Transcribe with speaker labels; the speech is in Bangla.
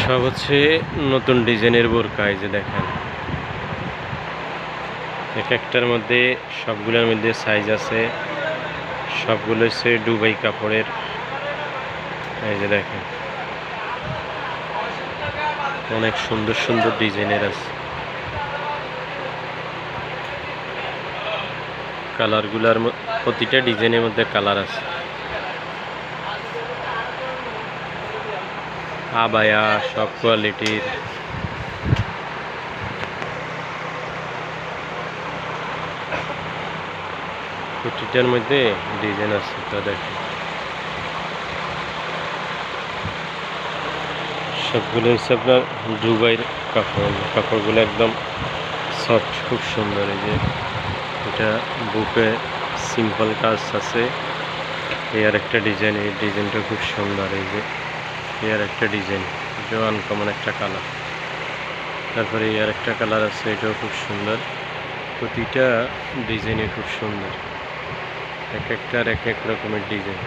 Speaker 1: সব হচ্ছে নতুন ডিজাইনের বোরকা, এই যে দেখেন। এক একটার মধ্যে সবগুলোর মধ্যে সাইজ আছে। সবগুলো হচ্ছে ডুবাই কাপড়ের। এই যে দেখেন। অনেক সুন্দর সুন্দর ডিজাইনের আছে। কালারগুলার প্রতিটা ডিজাইনের মধ্যে কালার আছে। আবায়া সব কোয়ালিটির। প্রতিটার মধ্যে ডিজাইন আছে, তো দেখেন সবগুলো হচ্ছে আপনার দুবাইয়ের কাপড়। কাপড়গুলো একদম সফট খুব সুন্দর এই যে। এটা বুকে সিম্পল কাজ আছে। এই আর একটা ডিজাইন এই ডিজাইনটা খুব সুন্দর এই যে। এই আর একটা ডিজাইন এটাও আনকমন একটা কালার তারপরে ইয়ার একটা কালার আছে, এটাও খুব সুন্দর। প্রতিটা ডিজাইনে খুব সুন্দর। এক একটার এক এক রকমের ডিজাইন